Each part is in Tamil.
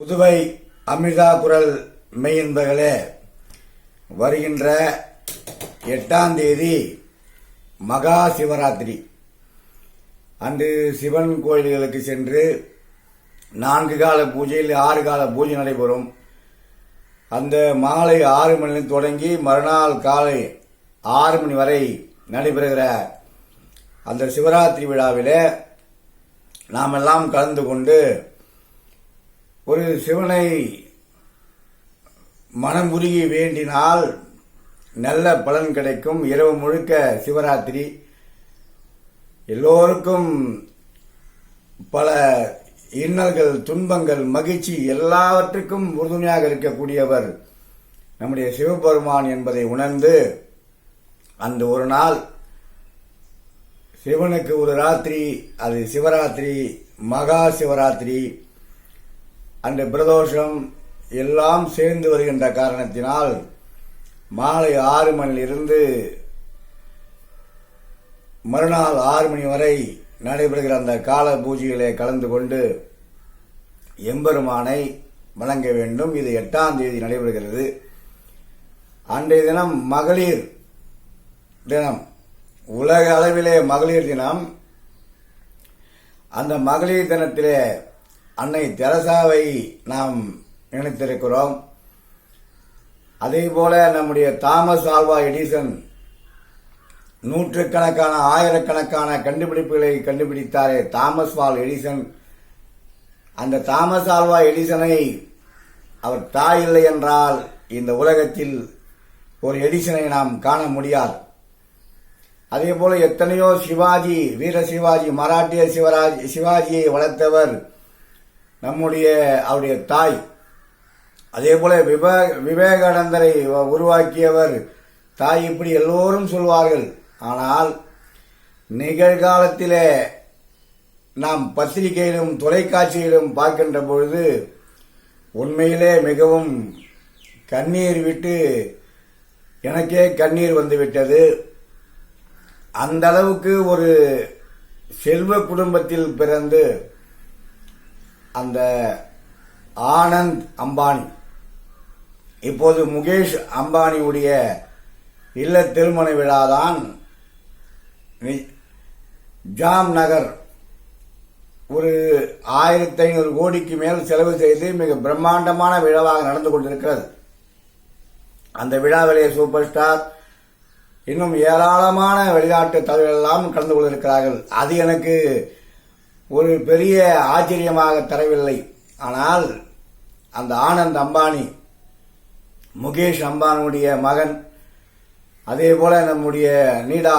புதுவை அமிர்தா குரல் மெய்யன்பர்களே வருகின்ற எட்டாம் தேதி மகா சிவராத்திரி. அன்று சிவன் கோயில்களுக்கு சென்று நான்கு கால பூஜையில் ஆறு கால பூஜை நடைபெறும். அந்த மாலை ஆறு மணி தொடங்கி மறுநாள் காலை ஆறு மணி வரை நடைபெறுகிற அந்த சிவராத்திரி விழாவிலே நாம் எல்லாம் கலந்து கொண்டு ஒரு சிவனை மனம் உருகி வேண்டினால் நல்ல பலன் கிடைக்கும். இரவு முழுக்க சிவராத்திரி. எல்லோருக்கும் பல இன்னல்கள் துன்பங்கள் மகிழ்ச்சி எல்லாவற்றுக்கும் உறுதுணையாக இருக்கக்கூடியவர் நம்முடைய சிவபெருமான் என்பதை உணர்ந்து அந்த ஒரு நாள் சிவனுக்கு ஒரு ராத்திரி அது சிவராத்திரி மகா சிவராத்திரி அந்த பிரதோஷம் எல்லாம் சேர்ந்து வருகின்ற காரணத்தினால் மாலை ஆறு மணியிலிருந்து மறுநாள் ஆறு மணி வரை நடைபெறுகிற அந்த கால பூஜையிலே கலந்து கொண்டு எம்பெருமானை வழங்க வேண்டும். இது எட்டாம் தேதி நடைபெறுகிறது. அன்றைய தினம் மகளிர் தினம். உலக அளவிலே மகளிர் தினம். அந்த மகளிர் தினத்திலே அன்னை தெரசாவை நாம் நினைத்திருக்கிறோம். அதே போல நம்முடைய தாமஸ் ஆல்வா எடிசன் நூற்றுக்கணக்கான ஆயிரக்கணக்கான கண்டுபிடிப்புகளை கண்டுபிடித்தாரே தாமஸ் வால் எடிசன். அந்த தாமஸ் ஆல்வா எடிசனை அவர் தாய் இல்லை என்றால் இந்த உலகத்தில் ஒரு எடிசனை நாம் காண முடியாது. அதே போல எத்தனையோ சிவாஜி வீர சிவாஜி மராட்டிய சிவராஜ் சிவாஜியை வளர்த்தவர் நம்முடைய அவருடைய தாய். அதே போல விவே விவேகானந்தரை உருவாக்கியவர் தாய் இப்படி எல்லோரும் சொல்வார்கள். ஆனால் நிகழ்காலத்திலே நாம் பத்திரிகையிலும் தொலைக்காட்சியிலும் பார்க்கின்ற பொழுது உண்மையிலே மிகவும் கண்ணீர் விட்டு எனக்கே கண்ணீர் வந்துவிட்டது. அந்த அளவுக்கு ஒரு செல்வ குடும்பத்தில் பிறந்து அந்த ஆனந்த் அம்பானி. இப்போது முகேஷ் அம்பானியுடைய இல்ல திருமண விழாதான் ஜாம் நகர் ஒரு ஆயிரத்தி ஐநூறு கோடிக்கு மேல் செலவு செய்து மிக பிரம்மாண்டமான விழாவாக நடந்து கொண்டிருக்கிறது. அந்த விழாவிலே சூப்பர் ஸ்டார் இன்னும் ஏராளமான வெளிநாட்டு தலைவர்கள் எல்லாம் கலந்து கொண்டிருக்கிறார்கள். அது எனக்கு ஒரு பெரிய ஆச்சரியமாக தரவில்லை. ஆனால் அந்த ஆனந்த் அம்பானி முகேஷ் அம்பானுடைய மகன் அதே போல நம்முடைய நீடா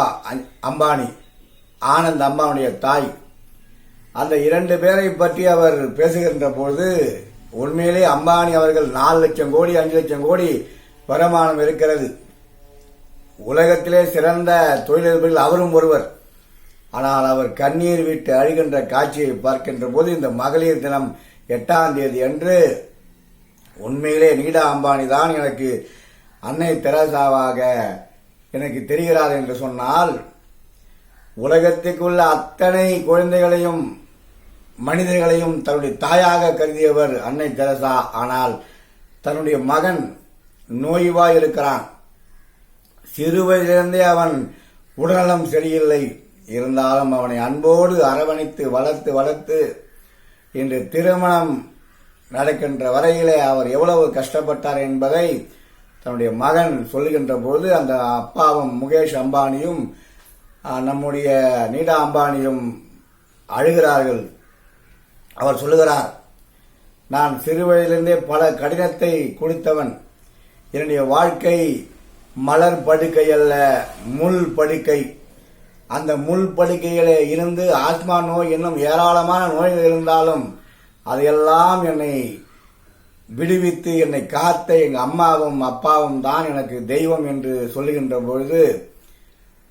அம்பானி ஆனந்த் அம்பானுடைய தாய் அந்த இரண்டு பேரை பற்றி அவர் பேசுகின்ற பொழுது உண்மையிலே அம்பானி அவர்கள் நாலு லட்சம் கோடி அஞ்சு லட்சம் கோடி வருமானம் இருக்கிறது. உலகத்திலே சிறந்த தொழிலதிபர்கள் அவரும் ஒருவர். ஆனால் அவர் கண்ணீர் விட்டு அழுகின்ற காட்சியை பார்க்கின்ற போது இந்த மகளிர் தினம் எட்டாம் தேதி அன்று உண்மையிலே நீடா அம்பானி தான் எனக்கு அன்னை தெரசாவாக எனக்கு தெரிகிறார் என்று சொன்னால் உலகத்துக்குள்ள அத்தனை குழந்தைகளையும் மனிதர்களையும் தன்னுடைய தாயாக கருதியவர் அன்னை தெரசா. ஆனால் தன்னுடைய மகன் நோய்வாய் இருக்கிறான். சிறு வயதிலிருந்தே அவன் உடல்நலம் சரியில்லை. இருந்தாலும் அவனை அன்போடு அரவணைத்து வளர்த்து வளர்த்து இன்று திருமணம் நடக்கின்ற வரையிலே அவர் எவ்வளவு கஷ்டப்பட்டார் என்பதை தன்னுடைய மகன் சொல்லுகின்ற போது அந்த அப்பாவும் முகேஷ் அம்பானியும் நம்முடைய நீடா அம்பானியும் அழுகிறார்கள். அவர் சொல்லுகிறார் நான் சிறுவயிலிருந்தே பல கடினத்தை குடித்தவன். என்னுடைய வாழ்க்கை மலர் படுக்கை அல்ல முள் படுக்கை அந்த முள் படுக்கையிலே இருந்து ஆத்மா நோய் என்னும் ஏராளமான நோய்கள் இருந்தாலும் அதையெல்லாம் என்னை விடுவித்து என்னை காத்த எங்கள் அம்மாவும் அப்பாவும் தான் எனக்கு தெய்வம் என்று சொல்லுகின்ற பொழுது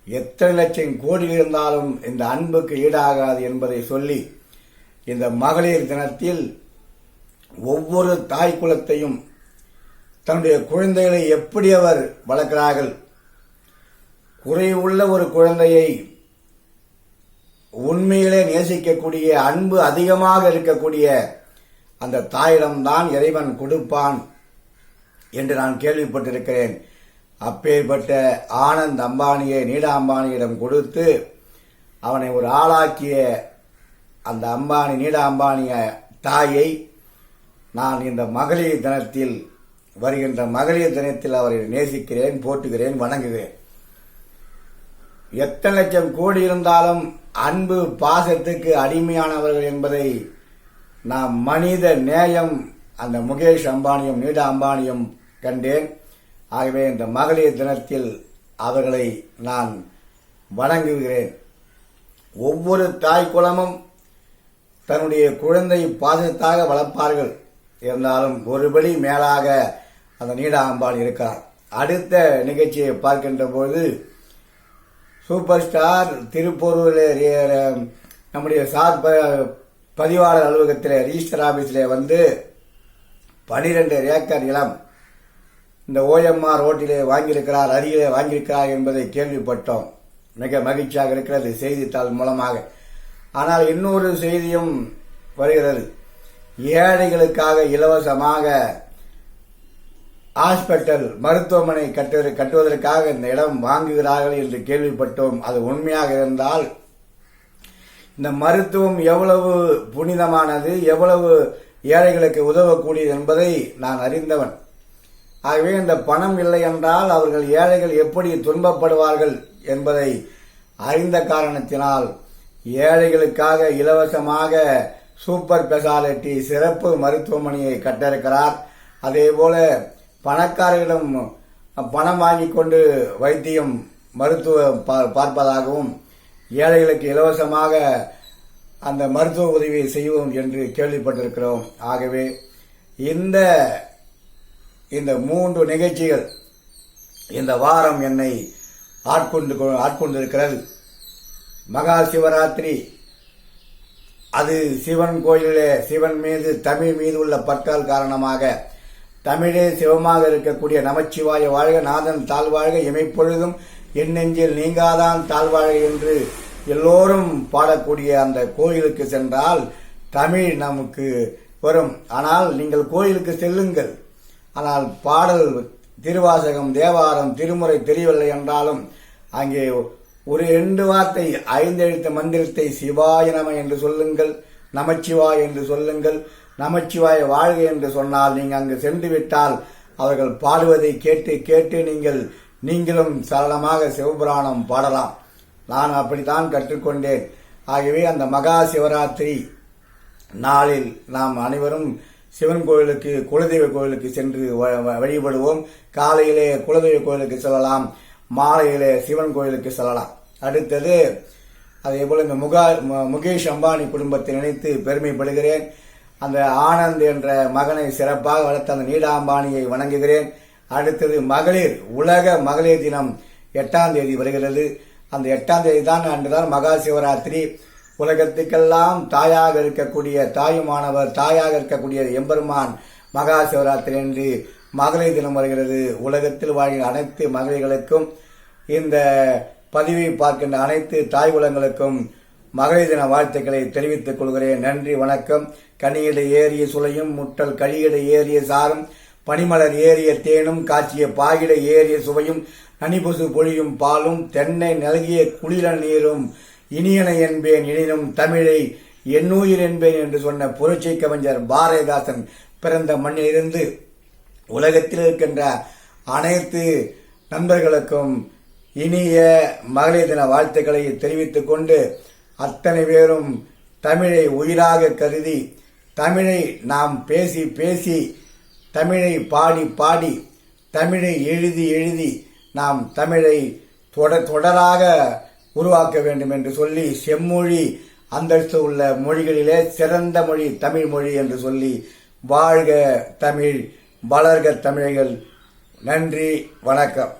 எத்தனை லட்சம் கோடி இருந்தாலும் இந்த அன்புக்கு ஈடாகாது என்பதை சொல்லி இந்த மகளிர் தினத்தில் ஒவ்வொரு தாய் குலத்தையும் தன்னுடைய குழந்தைகளை எப்படி அவர் வளர்க்கிறார்கள் குறைவுள்ள ஒரு குழந்தையை உண்மையிலே நேசிக்கக்கூடிய அன்பு அதிகமாக இருக்கக்கூடிய அந்த தாயிடம்தான் இறைவன் கொடுப்பான் என்று நான் கேள்விப்பட்டிருக்கிறேன். அப்பேற்பட்ட ஆனந்த் அம்பானியை நீடா அம்பானியிடம் கொடுத்து அவனை ஒரு ஆளாக்கிய அந்த அம்பானி நீடா அம்பானிய தாயை நான் இந்த மகளிர் தினத்தில் வருகின்ற மகளிர் தினத்தில் அவரை நேசிக்கிறேன் போற்றுகிறேன் வணங்குகிறேன். எத்தனை லட்சம் கோடி இருந்தாலும் அன்பு பாசத்துக்கு அடிமையானவர்கள் என்பதை நாம் மனித நேயம் அந்த முகேஷ் அம்பானியும் நீடா அம்பானியும் கண்டேன். ஆகவே இந்த மகளிர் தினத்தில் அவர்களை நான் வணங்குகிறேன். ஒவ்வொரு தாய் குலமும் தன்னுடைய குழந்தை பாசத்தாக வளர்ப்பார்கள். இருந்தாலும் ஒருபடி மேலாக அந்த நீடா அம்பாள் இருக்கிறார். அடுத்த நிகழ்ச்சியை பார்க்கின்ற பொழுது சூப்பர் ஸ்டார் திருப்பூரில் நம்முடைய சார் ப- பதிவாளர் அலுவலகத்தில் ரிஜிஸ்டர் ஆஃபீஸில் வந்து பனிரெண்டு ஏக்கர் நிலம் இந்த ஓஎம்ஆர் ரோட்டிலே வாங்கியிருக்கிறார் அருகிலே வாங்கியிருக்கிறார் என்பதை கேள்விப்பட்டோம். மிக மகிழ்ச்சியாக இருக்கிறது செய்தித்தாள் மூலமாக. ஆனால் இன்னொரு செய்தியும் வருகிறது. ஏழைகளுக்காக இலவசமாக ஹாஸ்பிட்டல் மருத்துவமனை கட்டு கட்டுவதற்காக இந்த இடம் வாங்குகிறார்கள் என்று கேள்விப்பட்டோம். அது உண்மையாக இருந்தால் இந்த மருத்துவம் எவ்வளவு புனிதமானது எவ்வளவு ஏழைகளுக்கு உதவக்கூடியது என்பதை நான் அறிந்தவன். ஆகவே இந்த பணம் இல்லை என்றால் அவர்கள் ஏழைகள் எப்படி துன்பப்படுவார்கள் என்பதை அறிந்த காரணத்தினால் ஏழைகளுக்காக இலவசமாக சூப்பர் ஸ்பெஷாலிட்டி சிறப்பு மருத்துவமனையை கட்டிருக்கிறார் அதேபோல பணக்காரர்களிடம் பணம் வாங்கிக் கொண்டு வைத்தியம் மருத்துவ பார்ப்பதாகவும் ஏழைகளுக்கு இலவசமாக அந்த மருத்துவ உதவியை செய்வோம் என்று கேள்விப்பட்டிருக்கிறோம். ஆகவே இந்த இந்த மூன்று நிகழ்ச்சிகள் இந்த வாரம் என்னை ஆட்கொண்டு ஆட்கொண்டிருக்கிறது. மகா சிவராத்திரி. அது சிவன் கோயிலிலே சிவன் மீது தமிழ் மீது உள்ள பற்றால் காரணமாக தமிழே சிவமாக இருக்கக்கூடிய நமச்சிவாய வாழ்க நாதன் தாழ்வாழ்க இமைப்பொழுதும் என் நெஞ்சில் நீங்காதான் தாழ்வாழ்க என்று எல்லோரும் பாடக்கூடிய அந்த கோயிலுக்கு சென்றால் தமிழ் நமக்கு வரும். ஆனால் நீங்கள் கோயிலுக்கு செல்லுங்கள். ஆனால் பாடல் திருவாசகம் தேவாரம் திருமுறை தெரியவில்லை என்றாலும் அங்கே ஒரு ரெண்டு வார்த்தை ஐந்து மந்திரத்தை சிவாய நம என்று சொல்லுங்கள் நமச்சிவாய் என்று சொல்லுங்கள் நமச்சிவாய வாழ்க என்று சொன்னால் நீங்கள் அங்கு சென்று விட்டால் அவர்கள் பாடுவதை கேட்டு கேட்டு நீங்கள் நீங்களும் சரளமாக சிவபுராணம் பாடலாம். நான் அப்படித்தான் கற்றுக்கொண்டேன். ஆகவே அந்த மகா சிவராத்திரி நாளில் நாம் அனைவரும் சிவன் கோயிலுக்கு குலதெய்வ கோயிலுக்கு சென்று வ- வ- வழிபடுவோம். காலையிலே குலதெய்வ கோயிலுக்கு செல்லலாம். மாலையிலே சிவன் கோயிலுக்கு செல்லலாம். அடுத்தது அதே போல இந்த முகா முகேஷ் அம்பானி குடும்பத்தை நினைத்து பெருமைப்படுகிறேன். அந்த ஆனந்த் என்ற மகனை சிறப்பாக வளர்த்த அந்த நீடாம்பானியை வணங்குகிறேன். அடுத்தது மகளிர் உலக மகளிர் தினம் எட்டாம் தேதி வருகிறது. அந்த எட்டாம் தேதி தான் அன்றுதான் மகா சிவராத்திரி. உலகத்துக்கெல்லாம் தாயாக இருக்கக்கூடிய தாயுமானவர் தாயாக இருக்கக்கூடிய எம்பெருமான் மகா சிவராத்திரி என்று மகளிர் தினம் வருகிறது. உலகத்தில் வாழ்கிற அனைத்து மகளிர்களுக்கும் இந்த பதிவை பார்க்கின்ற அனைத்து தாய் குலங்களுக்கும் மகளிர் தின வாழ்த்துக்களை தெரிவித்துக் கொள்கிறேன். நன்றி வணக்கம். கனியிட ஏறிய சுளையும் முட்டல் கழியிட ஏறிய சாரும் பனிமலர் ஏறிய தேனும் காய்ச்சிய பாகிட ஏறிய சுவையும் நனிபுசு பொழியும் பாலும் தென்னை நல்கிய குளிர நீரும் இனியன என்பேன் எனினும் தமிழை என்னுயிர் என்பேன் என்று சொன்ன புரட்சி கவிஞர் பாரதிதாசன் பிறந்த மண்ணிலிருந்து உலகத்தில் இருக்கின்ற அனைத்து நண்பர்களுக்கும் இனிய மகளிர் தின வாழ்த்துக்களை தெரிவித்துக் கொண்டு அத்தனை பேரும் தமிழை உயிராக கருதி தமிழை நாம் பேசி பேசி தமிழை பாடி பாடி தமிழை எழுதி எழுதி நாம் தமிழை தொட தொடராக உருவாக்க வேண்டும் என்று சொல்லி செம்மொழி அந்தஸ்து உள்ள மொழிகளிலே சிறந்த மொழி தமிழ் மொழி என்று சொல்லி வாழ்க தமிழ் வளர்க தமிழர்கள் நன்றி வணக்கம்.